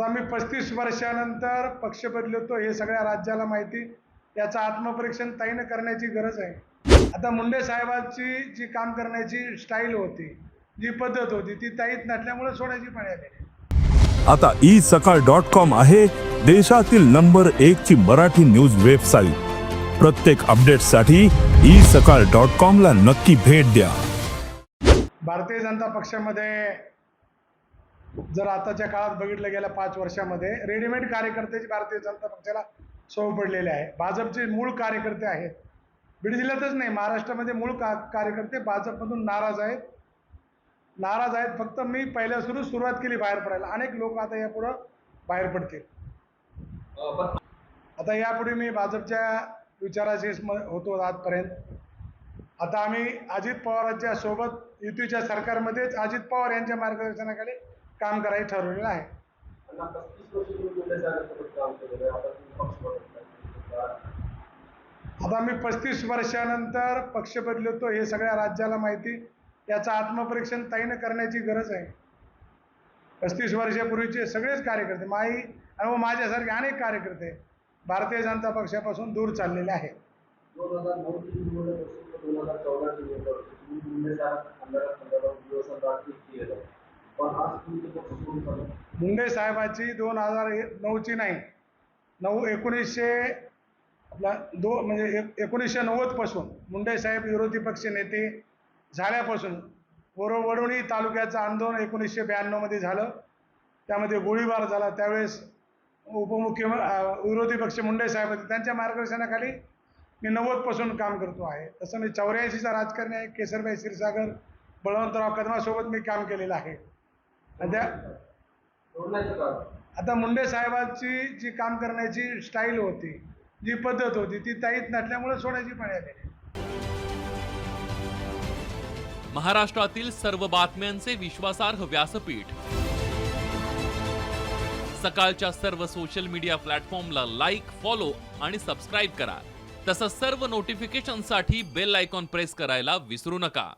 आता मी पस्तीस वर्षानंतर पक्ष बदलतो हे सगळ्या राज्याला माहिती. याचं आत्मपरीक्षण ताईनं करण्याची गरज आहे. आता मुंडे साहेबांची जी काम करण्याची स्टाईल होती जी पद्धत होती ती ताईत नसल्यामुळे सोडायची पाणी आली आता ई सकाळ डॉट कॉम आहे देशातील नंबर एक ची मराठी न्यूज वेबसाईट. प्रत्येक अपडेटसाठी ई सकाळ डॉट कॉम ला नक्की भेट द्या. भारतीय जनता पक्षामध्ये जर आताच्या काळात बघितलं गेल्या पाच वर्षामध्ये रेडीमेड कार्यकर्त्याची भारतीय जनता पक्षाला सवय पडलेले आहे. भाजपचे मूळ कार्यकर्ते आहेत. बीड जिल्ह्यातच नाही महाराष्ट्रामध्ये मूळ का कार्यकर्ते भाजपमधून नाराज आहेत. नाराज आहेत. फक्त मी पहिल्या सुरू सुरुवात केली बाहेर पडायला. अनेक लोक आता यापुढं बाहेर पडतील. आता यापुढे मी भाजपच्या विचाराशी होतो आजपर्यंत. आता आम्ही अजित पवारांच्या सोबत युतीच्या सरकारमध्येच अजित पवार यांच्या मार्गदर्शनाखाली काम करायचं ठरवलेलं आहे. आता मी पस्तीस वर्षानंतर पक्ष बदलतो हे सगळ्या राज्याला माहिती. याचं आत्मपरीक्षण ताईनं करण्याची गरज आहे. पस्तीस वर्षापूर्वीचे सगळेच कार्यकर्ते माई आणि माझ्यासारखे अनेक कार्यकर्ते भारतीय जनता पक्षापासून दूर चाललेले आहेत. दोन दोन हजार मुंडे साहेबाची दोन हजार नऊची नाही. नऊ एकोणीसशे आपला दो म्हणजे एक एकोणीसशे नव्वदपासून मुंडे साहेब विरोधी पक्ष नेते झाल्यापासून वरो तालुक्याचं आंदोलन एकोणीसशे ब्याण्णवमध्ये झालं. त्यामध्ये गोळीबार झाला. त्यावेळेस उपमुख्य विरोधी पक्ष मुंडे साहेब होते. त्यांच्या मार्गदर्शनाखाली मी नव्वदपासून काम करतो आहे. तसं मी चौऱ्याऐंशीचा राजकारणी आहे. केसरबाई क्षीरसागर बळवंतराव कदमासोबत मी काम केलेलं आहे. त्या आता मुंडे साहेबांची जी काम करण्याची स्टाईल होती जी पद्धत होती ती ताईत नटल्यामुळे सोडायची पाणी महाराष्ट्रातील सर्व बातम्यांचे विश्वासार्ह व्यासपीठ. सकाळच्या सर्व सोशल मीडिया प्लॅटफॉर्मला लाईक फॉलो आणि सबस्क्राईब करा. तसंच सर्व नोटिफिकेशनसाठी बेल आयकॉन प्रेस करायला विसरू नका.